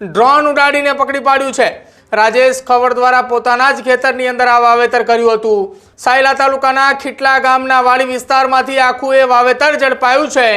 Drone ઉડાડીને પકડી પાડ્યું છે. રાજેશ ખવડ દ્વારા પોતાના જ ખેતરની અંદર આ વાવેતર કર્યું હતું. સાયલા તાલુકાના ખીટલા ગામના વાડી વિસ્તારમાંથી આખું એ વાવેતર ઝડપાયું છે.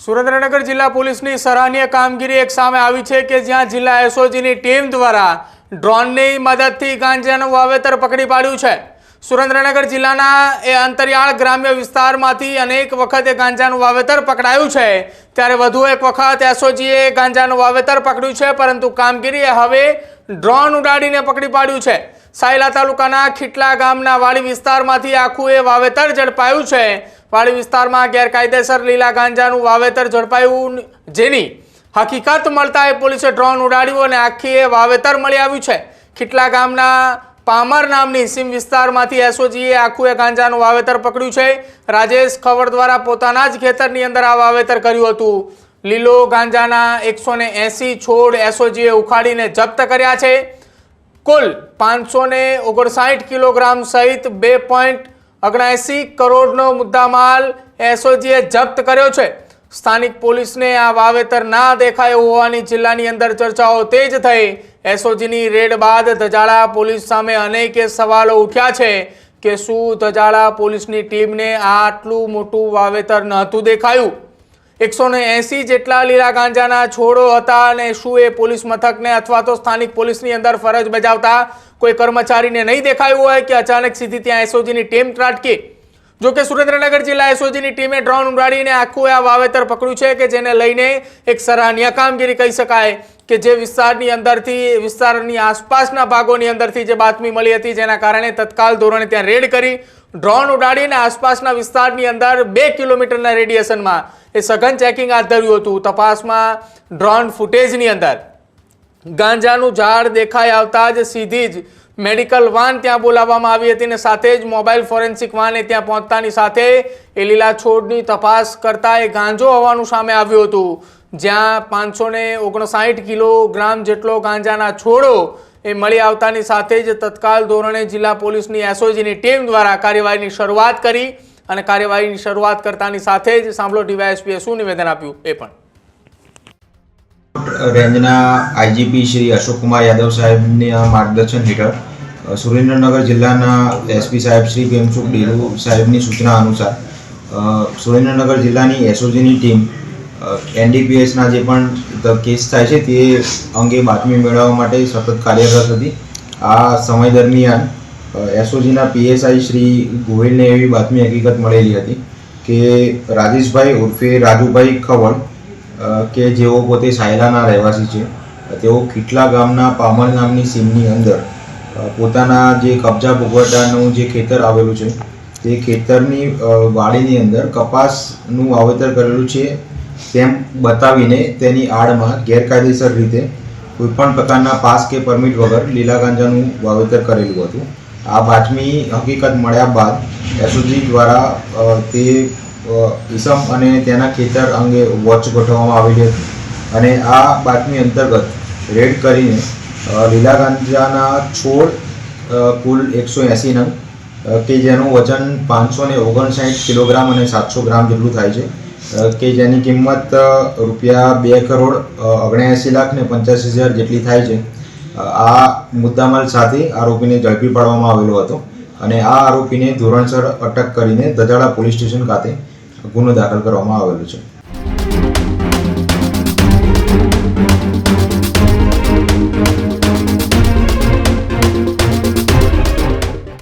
સુરેન્દ્રનગર જિલ્લા પોલીસની સરાહનીય કામગીરી એક સામે આવી છે કે જ્યાં જિલ્લા એસઓજીની ટીમ દ્વારા ડ્રોનની મદદથી ગાંજાનું વાવેતર પકડી પાડ્યું છે. સુરેન્દ્રનગર જિલ્લાના એ અંતરિયાળ ગ્રામ્ય વિસ્તારમાંથી અનેક વખત ગાંજાનું વાવેતર પકડાયું છે. ત્યારે વધુ એક વખત એસઓજીએ ગાંજાનું વાવેતર પકડ્યું છે, પરંતુ કામગીરીએ હવે ડ્રોન ઉડાડીને પકડી પાડ્યું છે. સાયલા તાલુકાના ખીટલા ગામના વાડી વિસ્તારમાંથી આખું એ વાવેતર ઝડપાયું છે. વાડી વિસ્તારમાં ગેરકાયદેસર લીલા ગાંજાનું વાવેતર ઝડપાયું જેની હકીકત મળતા એ પોલીસે ડ્રોન ઉડાડ્યું અને આખી વાવેતર મળી આવ્યું છે. ખીટલા ગામના પામર નામની સીમ વિસ્તારમાંથી એસઓજીએ આખું એ ગાંજાનું વાવેતર પકડ્યું છે. રાજેશ ખવડ દ્વારા પોતાના જ ખેતરની અંદર આ વાવેતર કર્યું હતું. લીલો ગાંજાના એકસો છોડ એસઓજીએ ઉખાડીને જપ્ત કર્યા છે. કુલ પાંચસો ને ઓગણસાઠ કિલોગ્રામ સહિત બે પોઈન્ટ ઓગણએંસી કરોડનો મુદ્દામાલ એસઓજીએ જપ્ત કર્યો છે. સ્થાનિક પોલીસને આ વાવેતર ના દેખાયું હોવાની જિલ્લાની અંદર ચર્ચાઓ તેજ થઈ. એસઓજીની રેડ બાદ ધજાળા પોલીસ સામે અનેક સવાલો ઉઠ્યા છે કે શું ધજાળા પોલીસની ટીમને આટલું મોટું વાવેતર નહોતું દેખાયું? એકસો ને જેટલા લીલા ગાંજાના છોડો હતા અને શું એ પોલીસ મથકને અથવા તો સ્થાનિક પોલીસની અંદર ફરજ બજાવતા કોઈ કર્મચારીને નહીં દેખાયું હોય કે અચાનક સીધી ત્યાં એસઓજીની ટીમ ત્રાટકી? જો કે સુરેન્દ્રનગર જિલ્લા એસઓજીની ટીમે ડ્રોન ઉડાડીને આખું આ વાવેતર પકડ્યું છે કે જેને લઈને એક સરાહનીય કામગીરી કહી શકાય કે જે વિસ્તારની અંદરથી, વિસ્તારની આસપાસના ભાગોની અંદરથી જે બાતમી મળી હતી જેના કારણે તત્કાલ ધોરણે ત્યાં રેડ કરી ડ્રોન ઉડાડીને આસપાસના વિસ્તારની અંદર બે કિલોમીટરના રેડિયેશનમાં એ સઘન ચેકિંગ હાથ ધર્યું હતું. તપાસમાં ડ્રોન ફૂટેજની અંદર ગાંજાનું ઝાડ દેખાઈ આવતા જ સીધી જ મેડિકલ વાન ત્યાં બોલાવવામાં આવી હતી અને સાથે જ મોબાઈલ ફોરેન્સિક વાને ત્યાં પહોંચતાની સાથે એ લીલા છોડની તપાસ કરતા એ ગાંજો હોવાનું સામે આવ્યું હતું. જ્યાં પાંચસો ને ઓગણસાઠ કિલોગ્રામ જેટલો ગાંજાના છોડો એ મળી આવતાની સાથે જ તત્કાલ ધોરણે જિલ્લા પોલીસની એસઓજીની ટીમ દ્વારા કાર્યવાહીની શરૂઆત કરી અને કાર્યવાહીની શરૂઆત કરતાની સાથે જ સાંભળો ડીવાયએસપીએ શું નિવેદન આપ્યું એ પણ. રેન્જના આઈજીપી શ્રી અશોકકુમાર યાદવ સાહેબના માર્ગદર્શન હેઠળ સુરેન્દ્રનગર જિલ્લાના એસપી સાહેબ શ્રી ભીમસુખ ડેલુ સાહેબની સૂચના અનુસાર સુરેન્દ્રનગર જિલ્લાની એસઓજીની ટીમ એનડીપીએસના જે પણ કેસ થાય છે તે અંગે બાતમી મેળવવા માટે સતત કાર્યરત હતી. આ સમય દરમિયાન એસઓજીના પીએસઆઈ શ્રી ગોહિલને એવી બાતમી હકીકત મળેલી હતી કે રાજેશભાઈ ઉર્ફે રાજુભાઈ ખવડ કે જેઓ પોતે સાયલાના રહેવાસી છે, તેઓ ખીટલા ગામના પામર નામની સીમની અંદર પોતાના જે કબજા ભોગવટાનું જે ખેતર આવેલું છે, તે ખેતરની વાડીની અંદર કપાસનું વાવેતર કરેલું છે, તેમ બતાવીને તેની આડમાં ગેરકાયદેસર રીતે કોઈપણ પ્રકારના પાસ કે પરમિટ વગર લીલા ગાંજાનું વાવેતર કરેલું હતું. આ બાતમી હકીકત મળ્યા બાદ એસઓજી દ્વારા તે અ, ઈસમ અને તેના ખેતર અંગે વોચ ગોઠવવામાં આવેલી હતી. અને આ બાતમી અંતર્ગત રેડ કરીને લીલા ગાંજાના છોડ કુલ એકસો એંસી નંગ કે જેનું વજન પાંચસો ને ઓગણસાઠ કિલોગ્રામ અને સાતસો ગ્રામ જેટલું થાય છે. કે જેની કિંમત રૂપિયા બે કરોડ ઓગણએંસી લાખ ને પંચ્યાસી હજાર જેટલી થાય છે. આ મુદ્દામાલ સાથે આરોપીને ઝડપી પાડવામાં આવેલો હતો. અને આ આરોપીને ધોરણસર અટક કરીને દજાડા પોલીસ સ્ટેશન ખાતે ગુનો દાખલ કરવામાં આવેલો છે.